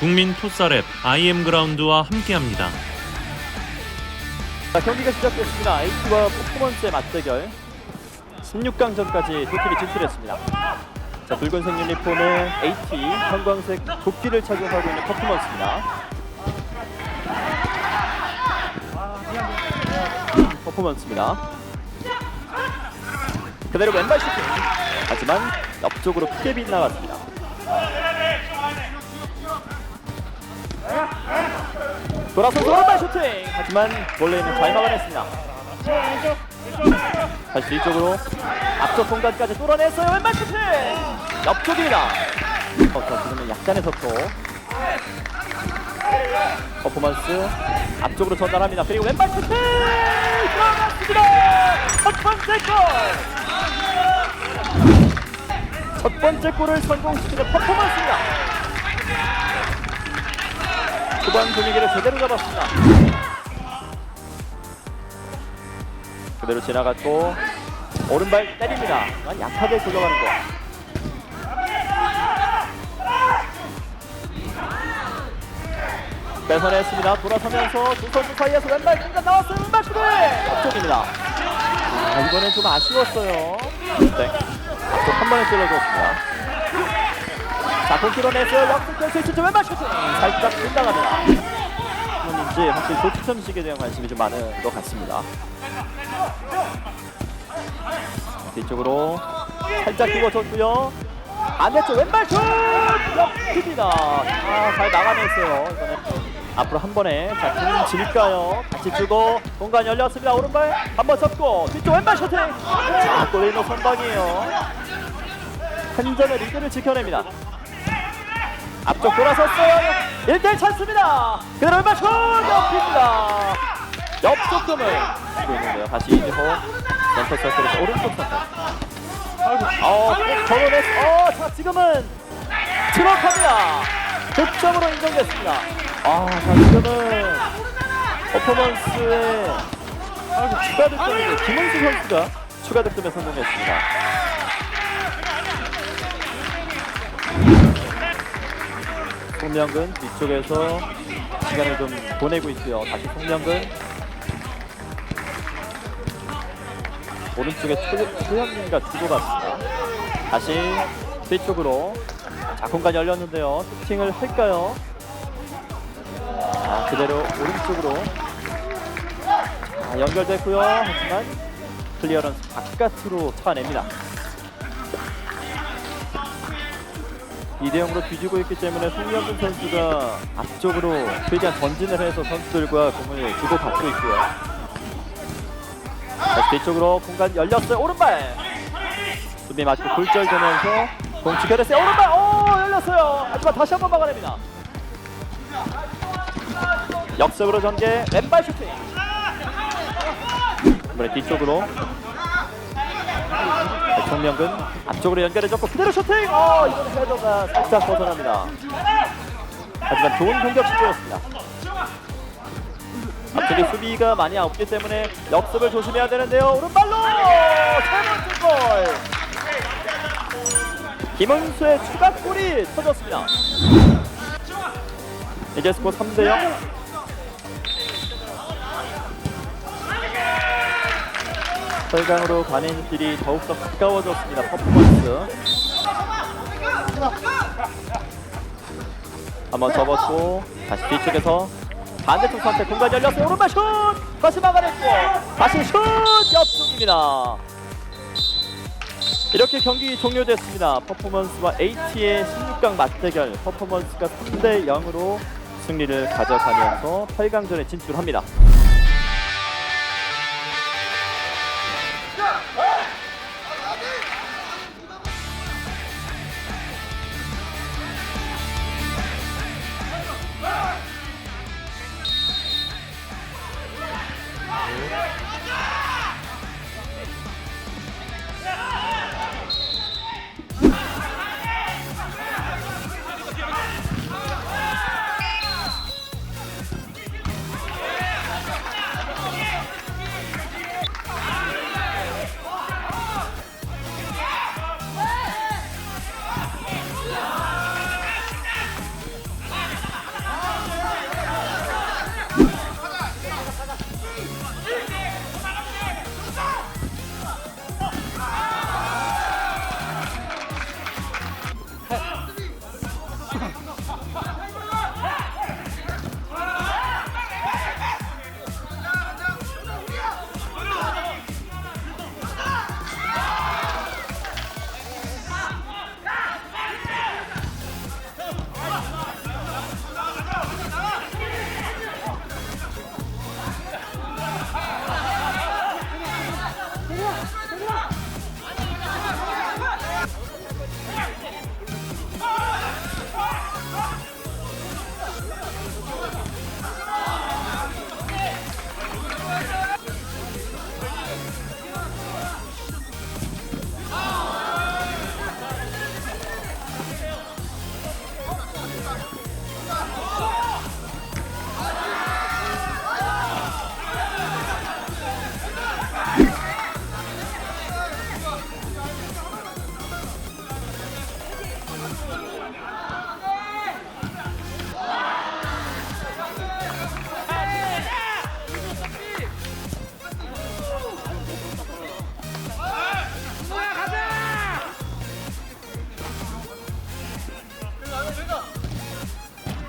국민 풋살앱 IM 그라운드와 함께합니다. 자, 경기가 시작됐습니다. H와 퍼포먼스의 맞대결 16강전까지 두 팀이 진출했습니다. 자, 붉은색 유니폼의 AT, 형광색 조끼를 착용하고 있는 퍼포먼스입니다. 퍼포먼스입니다. 그대로 왼발 슈팅. 하지만 옆쪽으로 크게 빗나갔습니다. 돌아서서 오른발 슈팅! 하지만 원래는 잘 막아냈습니다. 다시 뒤쪽으로 앞쪽 공간까지 뚫어냈어요. 왼발 슈팅! 옆쪽입니다. 어, 자, 지금은 약간의 속도. 퍼포먼스 앞쪽으로 전달합니다. 그리고 왼발 슈팅! 들어갔습니다! 첫 번째 골! 첫 번째 골을 성공시키는 퍼포먼스입니다. 후반 분위기를 제대로 잡았습니다. 그대로 지나갔고 오른발 때립니다. 난 약하게 굴러가는 거. 뺏어냈습니다. 돌아서면서 두 선수 사이에서 왼발 공간 나왔어요. 왼발 슈팅! 앞쪽입니다. 아, 이번엔 좀 아쉬웠어요. 네. 앞쪽 한 번에 찔러줬습니다. 자, 공 끌어냈어요. 역습될 수 있을지 왼발 슈팅! 살짝 빗나갑니다. 때문인지 확실히 조추첨식에 대한 관심이 좀 많은 것 같습니다. 뒤쪽으로 살짝 끼워줬고요. 반대쪽 왼발 슛! 역습입니다. 아, 잘 나가냈어요. 이번에 앞으로 한 번에 자, 공 질까요? 같이 주고 공간 열렸습니다. 오른발 한 번 접고 뒤쪽 왼발 슈팅! 자, 골리노 선방이에요. 한 점의 리드를 지켜냅니다. 앞쪽 돌아섰어요. 1대1 찬스입니다. 그대로 왼발 슛! 옆입니다. 옆쪽 점을 치고 있는데요. 다시 이제호 센터 서클에서 오른쪽 선택. 어, 걸어냈. 어, 자 지금은 트럭합니다. 득점으로 인정됐습니다. 아, 자 지금은 퍼포먼스에 추가 득점인데 김은수 선수가 추가 득점에 성공했습니다. 송명근 뒤쪽에서 시간을 좀 보내고 있고요. 다시 송명근 오른쪽에 초- 초현민과 주고받습니다. 다시 뒤쪽으로 자 공간 열렸는데요. 슈팅을 할까요? 아 그대로 오른쪽으로 자, 연결됐고요. 하지만 클리어런스 바깥으로 차냅니다. 2대0으로 뒤지고 있기 때문에 송명근 선수가 앞쪽으로 최대한 전진을 해서 선수들과 공을 주고받고 있고요. 다시 뒤쪽으로 공간 열렸어요. 오른발. 수비 맞고 굴절되면서 공 지켜냈어요. 오른발. 오 열렸어요. 하지만 다시 한번 막아냅니다. 역습으로 전개 왼발 슈팅. 이번에 뒤쪽으로 정명근 앞쪽으로 연결해줬고 그대로 슈팅! 어 이거는 헤더가 살짝 벗어납니다. 하지만 좋은 공격 시도였습니다. 앞쪽에 수비가 많이 없기 때문에 역습을 조심해야 되는데요. 오른발로 세 번째 골. 김은수의 추가골이 터졌습니다. 이제 스코어 3대 0. 설강으로 가는 길이 더욱더 가까워졌습니다. 퍼포먼스. 한번 접었고 다시 뒤쪽에서 반대쪽 선택 공간 열렸어요. 오른발 슛! 다시 막아냈고 다시 슛! 옆쪽입니다. 이렇게 경기 종료됐습니다. 퍼포먼스와 AT의 16강 맞대결 퍼포먼스가 3대 0으로 승리를 가져가면서 8강전에 진출합니다.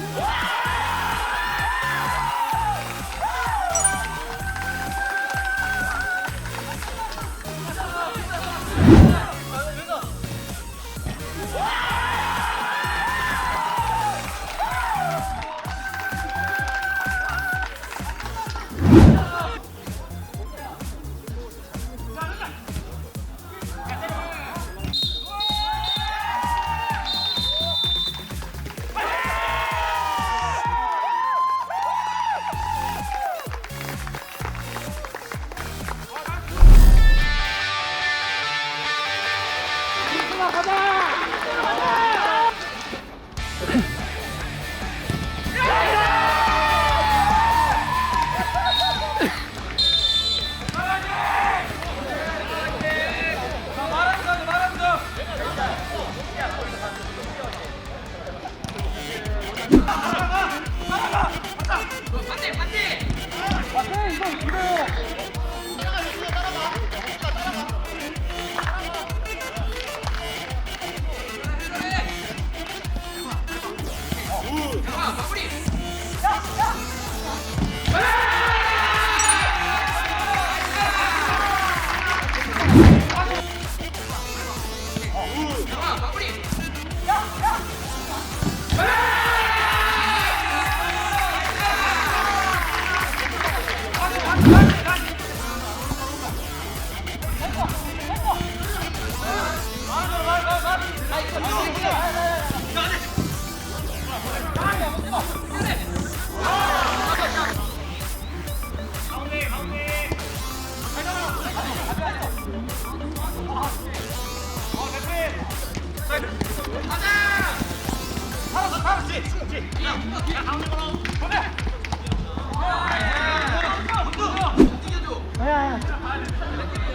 Woo! Yeah.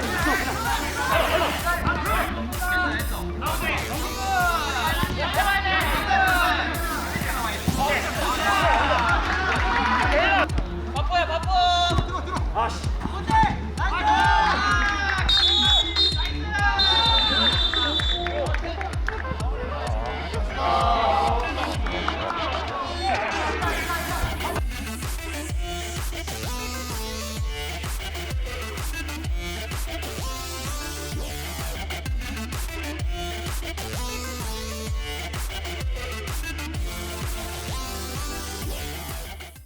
武术